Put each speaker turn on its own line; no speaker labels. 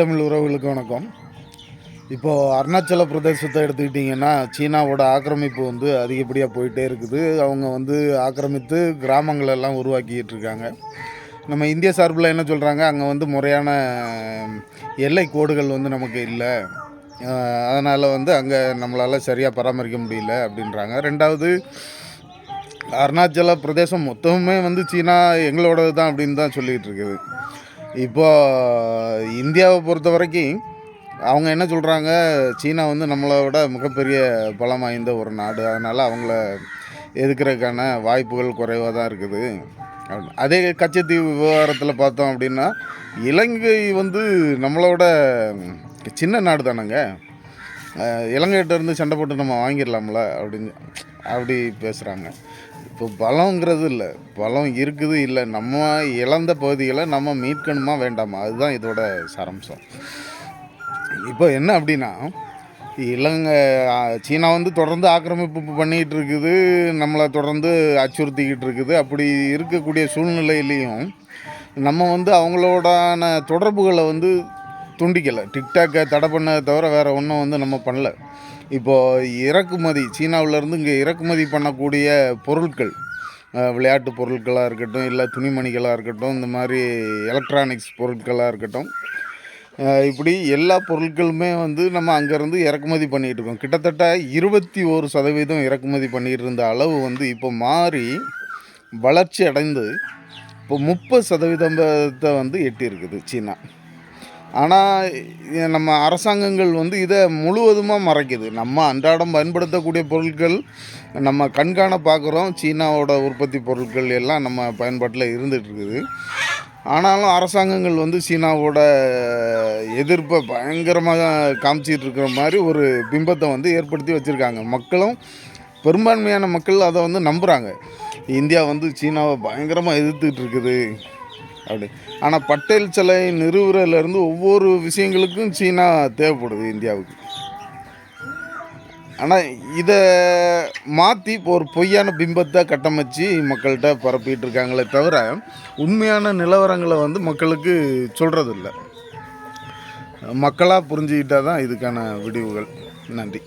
தமிழ் உறவுகளுக்கு வணக்கம். இப்போது அருணாச்சல பிரதேசத்தை எடுத்துக்கிட்டிங்கன்னா சீனாவோட ஆக்கிரமிப்பு வந்து அதிகப்படியாக போயிட்டே இருக்குது. அவங்க வந்து ஆக்கிரமித்து கிராமங்களெல்லாம் உருவாக்கிக்கிட்டு உருவாக்கிட்டு இருக்காங்க. நம்ம இந்திய சார்பில் என்ன சொல்கிறாங்க அங்கே வந்து முறையான எல்லை கோடுகள் வந்து நமக்கு இல்லை. அதனால் வந்து அங்கே நம்மளால் சரியாக பராமரிக்க முடியல அப்படின்றாங்க. ரெண்டாவது அருணாச்சல பிரதேசம் மொத்தமுமே வந்து சீனா எங்களோடது தான் அப்படின்னு தான் சொல்லிகிட்டு இருக்குது. இப்போ இந்தியாவை பொறுத்த வரைக்கும் அவங்க என்ன சொல்கிறாங்க சீனா வந்து நம்மளோட மிகப்பெரிய பலம் வாய்ந்த ஒரு நாடு. அதனால் அவங்கள எதுக்குறதுக்கான வாய்ப்புகள் குறைவாக தான் இருக்குது. அதே கச்சத்தீவு விவகாரத்தில் பார்த்தோம் அப்படின்னா இலங்கை வந்து நம்மளோட சின்ன நாடு தானேங்க இலங்கைகிட்ட இருந்து சண்டை போட்டு நம்ம வாங்கிடலாம்ல அப்படின்னு அப்படி பேசுகிறாங்க இப்போ பலங்கிறது இல்லை. பலம் இருக்குது இல்லை. நம்ம இழந்த பகுதிகளை நம்ம மீட்கணுமா வேண்டாமா? அதுதான் இதோட சாரம்சம். இப்போ என்ன அப்படின்னா இலங்கை சீனா வந்து தொடர்ந்து ஆக்கிரமிப்பு பண்ணிகிட்டு இருக்குது நம்மளை தொடர்ந்து அச்சுறுத்திக்கிட்டு இருக்குது. அப்படி இருக்கக்கூடிய சூழ்நிலையிலையும் நம்ம வந்து அவங்களோடான தொடர்புகளை வந்து துண்டிக்கலை. டிக்டாக்கை தடை பண்ணதை தவிர வேறு ஒன்றும் வந்து நம்ம பண்ணல. இப்போது இறக்குமதி சீனாவிலேருந்து இங்கே இறக்குமதி பண்ணக்கூடிய பொருட்கள் விளையாட்டு பொருட்களாக இருக்கட்டும் இல்லை துணிமணிகளாக இருக்கட்டும் இந்த மாதிரி எலக்ட்ரானிக்ஸ் பொருட்களாக இருக்கட்டும் இப்படி எல்லா பொருட்களுமே வந்து நம்ம அங்கேருந்து இறக்குமதி பண்ணிகிட்டு இருக்கோம். கிட்டத்தட்ட இருபத்தி ஒரு சதவீதம் இறக்குமதி பண்ணிகிட்டு இருந்த அளவு வந்து இப்போ மாறி வளர்ச்சி அடைந்து இப்போ முப்பது சதவீதத்தை வந்து எட்டியிருக்குது சீனா. ஆனால் நம்ம அரசாங்கங்கள் வந்து இதை முழுவதுமாக மறைக்குது. நம்ம அன்றாடம் பயன்படுத்தக்கூடிய பொருட்கள் நம்ம கண்காண பார்க்குறோம் சீனாவோட உற்பத்தி பொருட்கள் எல்லாம் நம்ம பயன்பாட்டில் இருந்துகிட்ருக்குது ஆனாலும் அரசாங்கங்கள் வந்து சீனாவோட எதிர்ப்பை பயங்கரமாக காமிச்சிட்டு இருக்கிற மாதிரி ஒரு பிம்பத்தை வந்து ஏற்படுத்தி வச்சுருக்காங்க. மக்களும் பெரும்பான்மையான மக்கள் அதை வந்து நம்புகிறாங்க இந்தியா வந்து சீனாவை பயங்கரமாக எதிர்த்துட்டு இருக்குது. அப்படி. ஆனால் பட்டேல் சிலை நிறுவுறதுலேருந்து ஒவ்வொரு விஷயங்களுக்கும் சீனா தேவைப்படுது இந்தியாவுக்கு. ஆனால் இதை மாற்றி இப்போ ஒரு பொய்யான பிம்பத்தை கட்டமைச்சு மக்கள்கிட்ட பரப்பிட்டு இருக்காங்களே தவிர உண்மையான நிலவரங்களை வந்து மக்களுக்கு சொல்கிறதில்ல மக்களாக புரிஞ்சுக்கிட்டால் தான் இதுக்கான விடிவுகள். நன்றி.